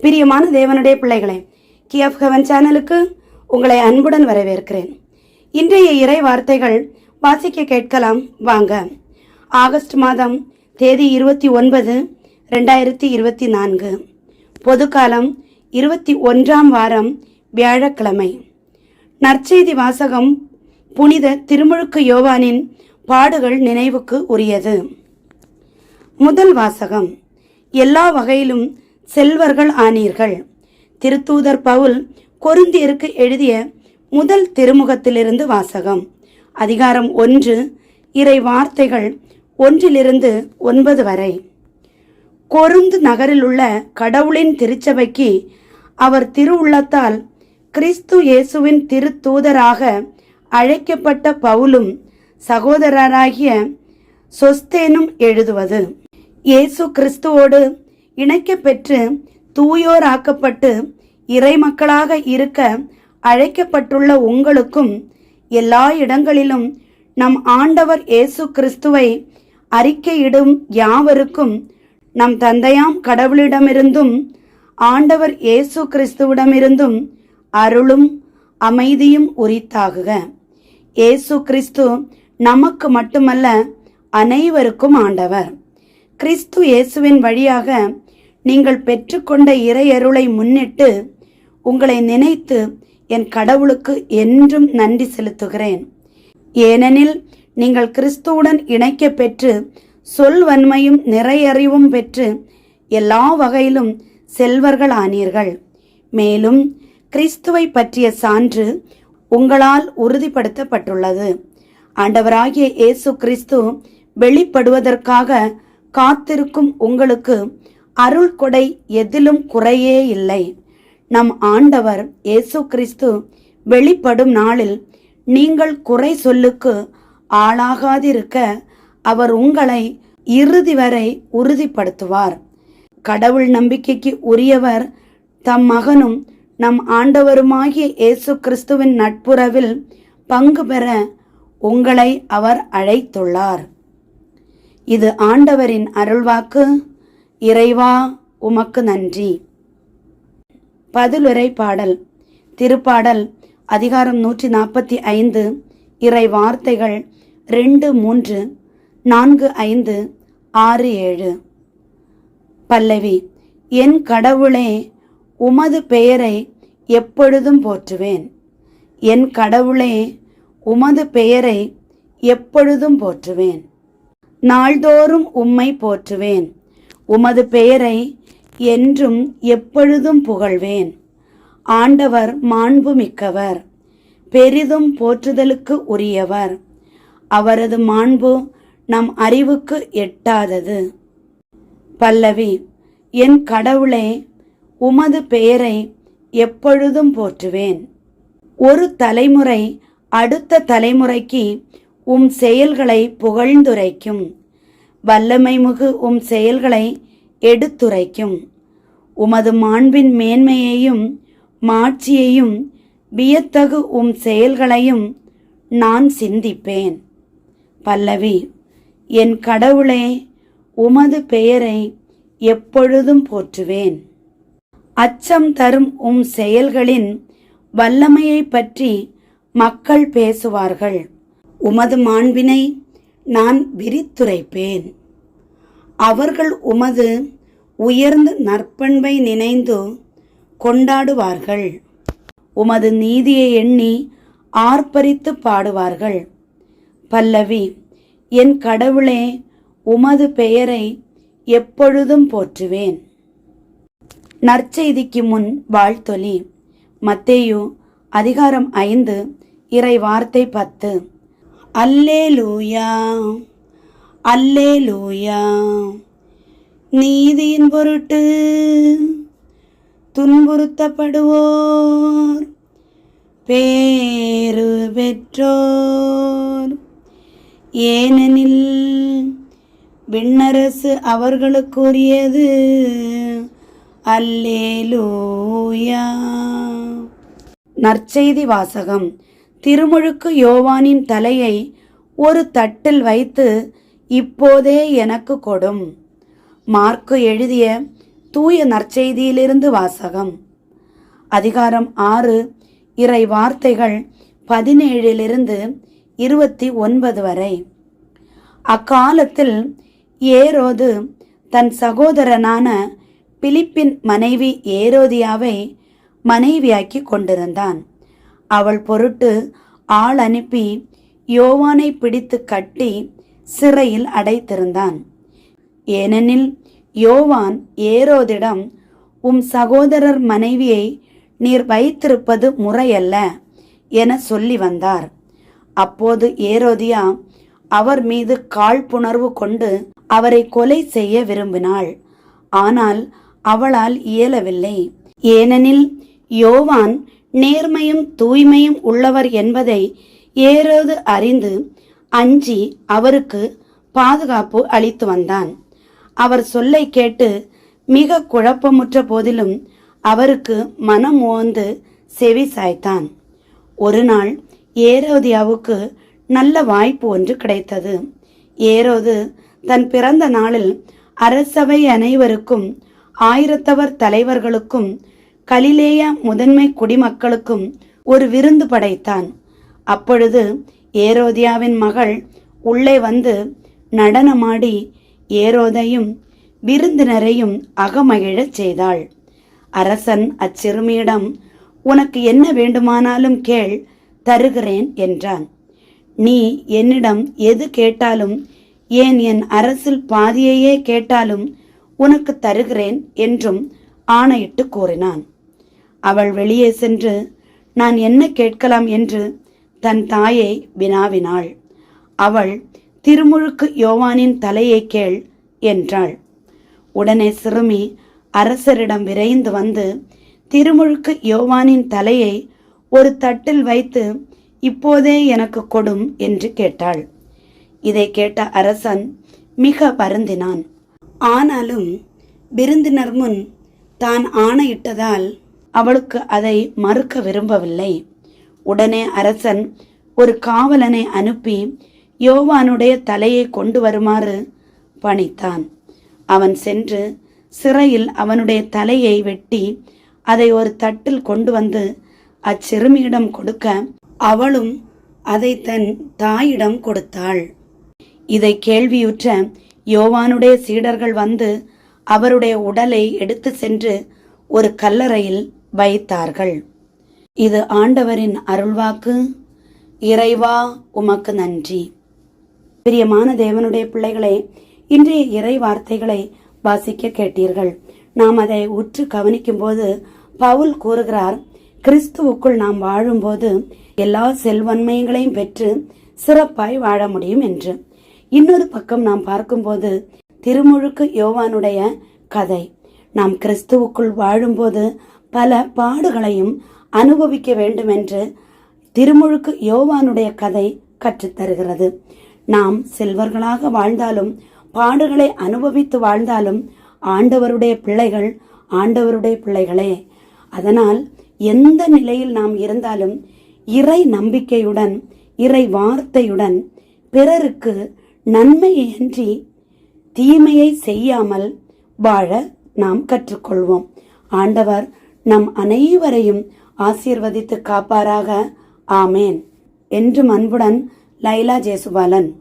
பிரியமான தேவனுடைய பிள்ளைகளே கியப் ஹெவன் சேனலுக்கு உங்களை அன்புடன் வரவேற்கிறேன். இன்றைய இறை வார்த்தைகள் வாசிக்க கேட்கலாம். வாங்க. ஆகஸ்ட் மாதம் தேதி இருபத்தி ஒன்பது ரெண்டாயிரத்தி இருபத்தி நான்கு. பொதுக்காலம் இருபத்தி ஒன்றாம் வாரம் வியாழக்கிழமை. நற்செய்தி வாசகம் புனித திருமுழுக்கு யோவானின் பாடுகள் நினைவுக்கு உரியது. முதல் வாசகம் எல்லா வகையிலும் செல்வர்கள் ஆனீர்கள். திருத்தூதர் பவுல் கொருந்தியருக்கு எழுதிய முதல் திருமுகத்திலிருந்து வாசகம். அதிகாரம் ஒன்று இறை வார்த்தைகள் ஒன்றிலிருந்து ஒன்பது வரை. கொருந்து நகரில் உள்ள கடவுளின் திருச்சபைக்கு அவர் திருவுள்ளத்தால் கிறிஸ்து இயேசுவின் திருத்தூதராக அழைக்கப்பட்ட பவுலும் சகோதரராகிய சொஸ்தேனும் எழுதுவது. இயேசு கிறிஸ்துவோடு இணைக்கப்பெற்று பெற்று தூயோராக்கப்பட்டு இறைமக்களாக இருக்க அழைக்கப்பட்டுள்ள உங்களுக்கும் எல்லா இடங்களிலும் நம் ஆண்டவர் இயேசு கிறிஸ்துவை அறிக்கையிடும் யாவருக்கும் நம் தந்தையாம் கடவுளிடமிருந்தும் ஆண்டவர் இயேசு கிறிஸ்துவிடமிருந்தும் அருளும் அமைதியும் உரித்தாகுக. இயேசு கிறிஸ்து நமக்கு மட்டுமல்ல அனைவருக்கும் ஆண்டவர். கிறிஸ்து இயேசுவின் வழியாக நீங்கள் பெற்றுக்கொண்ட இறையருளை முன்னிட்டு உங்களை நினைத்து என் கடவுளுக்கு என்றும் நன்றி செலுத்துகிறேன். ஏனெனில் நீங்கள் கிறிஸ்துவுடன் இணைக்க பெற்று சொல்வன்மையும் நிறையறிவும் பெற்று எல்லா வகையிலும் செல்வர்கள் ஆனீர்கள். மேலும் கிறிஸ்துவை பற்றிய சான்று உங்களால் உறுதிப்படுத்தப்பட்டுள்ளது. ஆண்டவராகிய இயேசு கிறிஸ்து வெளிப்படுவதற்காக காத்திருக்கும் உங்களுக்கு அருள் கொடை எதிலும் குறையே இல்லை. நம் ஆண்டவர் இயேசு கிறிஸ்து வெளிப்படும் நாளில் நீங்கள் குறை சொல்லுக்கு ஆளாகாதிருக்க அவர் உங்களை இறுதி வரை உறுதிப்படுத்துவார். கடவுள் நம்பிக்கைக்கு உரியவர் தம் மகனும் நம் ஆண்டவருமாகிய இயேசு கிறிஸ்துவின் நட்புறவில் பங்கு பெற உங்களை அவர் அழைத்துள்ளார். இது ஆண்டவரின் அருள்வாக்கு. இறைவா உமக்கு நன்றி. பதிலுரை பாடல். திருப்பாடல். அதிகாரம் நூற்றி நாற்பத்தி ஐந்து. இறை வார்த்தைகள் ரெண்டு மூன்று நான்கு ஐந்து ஆறு ஏழு. பல்லவி என் கடவுளே உமது பெயரை எப்பொழுதும் போற்றுவேன். என் கடவுளே உமது பெயரை எப்பொழுதும் போற்றுவேன். நாள்தோறும் உம்மை போற்றுவேன். உமது பெயரை என்றும் எப்பொழுதும் புகழ்வேன். ஆண்டவர் மாண்பு மிக்கவர் பெரிதும் போற்றுதலுக்கு உரியவர். அவரது மாண்பு நம் அறிவுக்கு எட்டாதது. பல்லவி என் கடவுளே உமது பெயரை எப்பொழுதும் போற்றுவேன். ஒரு தலைமுறை அடுத்த தலைமுறைக்கு உம் செயல்களை புகழ்ந்துரைக்கும். வல்லமைமிகு உம் செயல்களை எடுத்துரைக்கும். உமது மாண்பின் மேன்மையையும் மாட்சியையும் வியத்தகு உம் செயல்களையும் நான் சிந்திப்பேன். பல்லவி என் கடவுளே உமது பெயரை எப்பொழுதும் போற்றுவேன். அச்சம் தரும் உம் செயல்களின் வல்லமையை பற்றி மக்கள் பேசுவார்கள். உமது மாண்பினை நான் விரித்துரைப்பேன். அவர்கள் உமது உயர்ந்த நற்பண்பை நினைந்து கொண்டாடுவார்கள். உமது நீதியை எண்ணி ஆர்ப்பரித்து பாடுவார்கள். பல்லவி என் கடவுளே உமது பெயரை எப்பொழுதும் போற்றுவேன். நற்செய்திக்கு முன் வாழ்த்தொலி. மத்தேயு அதிகாரம் ஐந்து இறை வார்த்தை பத்து. அல்லேலூயா. அல்லேலூயா. நீதியின் பொருட்டு துன்புறுத்தப்படுவோர். பேரு பெற்றோர். ஏனெனில் விண்ணரசு அவர்களுக்குரியது. அல்லேலூயா. நற்செய்தி வாசகம். திருமுழுக்கு யோவானின் தலையை ஒரு தட்டில் வைத்து இப்போதே எனக்கு கொடும். மார்க்கு எழுதிய தூய நற்செய்தியிலிருந்து வாசகம். அதிகாரம் ஆறு இறை வார்த்தைகள் பதினேழிலிருந்து இருபத்தி ஒன்பது வரை. அக்காலத்தில் ஏரோது தன் சகோதரனான பிலிப்பின் மனைவி ஏரோதியாவை மனைவியாக்கி கொண்டிருந்தான். அவள் பொருட்டு ஆள் அனுப்பி யோவானை பிடித்து கட்டி சிறையில் அடைத்திருந்தான். ஏனெனில் யோவான் ஏரோதிடம் உம் சகோதரர் மனைவியை நீர் வைத்திருப்பது முறையல்ல என சொல்லி வந்தார். அப்போது ஏரோதியா அவர் மீது காழ்ப்புணர்வு கொண்டு அவரை கொலை செய்ய விரும்பினாள். ஆனால் அவளால் இயலவில்லை. ஏனெனில் யோவான் நேர்மையும் தூய்மையும் உள்ளவர் என்பதை ஏறோது அறிந்து அஞ்சி அவருக்கு பாதுகாப்பு அளித்து வந்தான். அவர் சொல்லை கேட்டு மிக குழப்பமுற்ற போதிலும் அவருக்கு மனம் ஓந்து செவி சாய்த்தான். ஒரு நாள் ஏரோதியாவுக்கு நல்ல வாய்ப்பு ஒன்று கிடைத்தது. ஏரோது தன் பிறந்த நாளில் அரசவை அனைவருக்கும் ஆயிரத்தவர் தலைவர்களுக்கும் கலிலேய முதன்மை குடிமக்களுக்கும் ஒரு விருந்து படைத்தான். அப்பொழுது ஏரோதியாவின் மகள் உள்ளே வந்து நடனமாடி ஏரோதையும் விருந்தினரையும் அகமகிழச் செய்தாள். அரசன் அச்சிறுமியிடம் உனக்கு என்ன வேண்டுமானாலும் கேள் தருகிறேன் என்றான். நீ என்னிடம் எது கேட்டாலும் ஏன் என் அரசில் பாதியையே கேட்டாலும் உனக்கு தருகிறேன் என்றும் ஆணையிட்டு கூறினான். அவள் வெளியே சென்று நான் என்ன கேட்கலாம்? என்று தன் தாயை வினாவினாள். அவள் திருமுழுக்கு யோவானின் தலையை கேள் என்றாள். உடனே சிறுமி அரசரிடம் விரைந்து வந்து திருமுழுக்கு யோவானின் தலையை ஒரு தட்டில் வைத்து இப்போதே எனக்கு கொடும் என்று கேட்டாள். இதை கேட்ட அரசன் மிக வருந்தினான். ஆனாலும் விருந்தினர் முன் தான் ஆணையிட்டதால் அவளுக்கு அதை மறுக்க விரும்பவில்லை. உடனே அரசன் ஒரு காவலனை அனுப்பி யோவானுடைய தலையை கொண்டு வருமாறு பணித்தான். அவன் சென்று சிறையில் அவனுடைய தலையை வெட்டி அதை ஒரு தட்டில் கொண்டு வந்து அச்சிறுமியிடம் கொடுக்க அவளும் அதை தன் தாயிடம் கொடுத்தாள். இதை கேள்வியுற்ற யோவானுடைய சீடர்கள் வந்து அவருடைய உடலை எடுத்து சென்று ஒரு கல்லறையில் வைத்தார்கள். இது ஆண்டவரின் அருள்வாக்கு. இறைவா உமக்கு நன்றி. பிரியமான தேவனுடைய பிள்ளைகளே இன்றைய இறை வார்த்தைகளை வாசிக்க கேட்டீர்கள். நாம் அதை உற்று கவனிக்கும் போது பவுல் கூறுகிறார் கிறிஸ்துவுக்குள் நாம் வாழும்போது எல்லா செல்வன்மைகளையும் பெற்று சிறப்பாய் வாழ முடியும் என்று. இன்னொரு பக்கம் நாம் பார்க்கும்போது திருமுழுக்கு யோவானுடைய கதை. நாம் கிறிஸ்துவுக்குள் வாழும்போது பல பாடுகளையும் அனுபவிக்க வேண்டும் என்று திருமுழுக்கு யோவானுடைய கதை கற்றுத்தருகிறது. நாம் செல்வர்களாக வாழ்ந்தாலும் பாடுகளை அனுபவித்து வாழ்ந்தாலும் ஆண்டவருடைய பிள்ளைகள் ஆண்டவருடைய பிள்ளைகளே. அதனால் எந்த நிலையில் நாம் இருந்தாலும் இறை நம்பிக்கையுடன் இறை வார்த்தையுடன் பிறருக்கு நன்மையின்றி தீமையை செய்யாமல் வாழ நாம் கற்றுக்கொள்வோம். ஆண்டவர் நம் அனைவரையும் ஆசீர்வதித்து காப்பாராக. ஆமேன். என்றும் அன்புடன் லைலா ஜேசுபாலன்.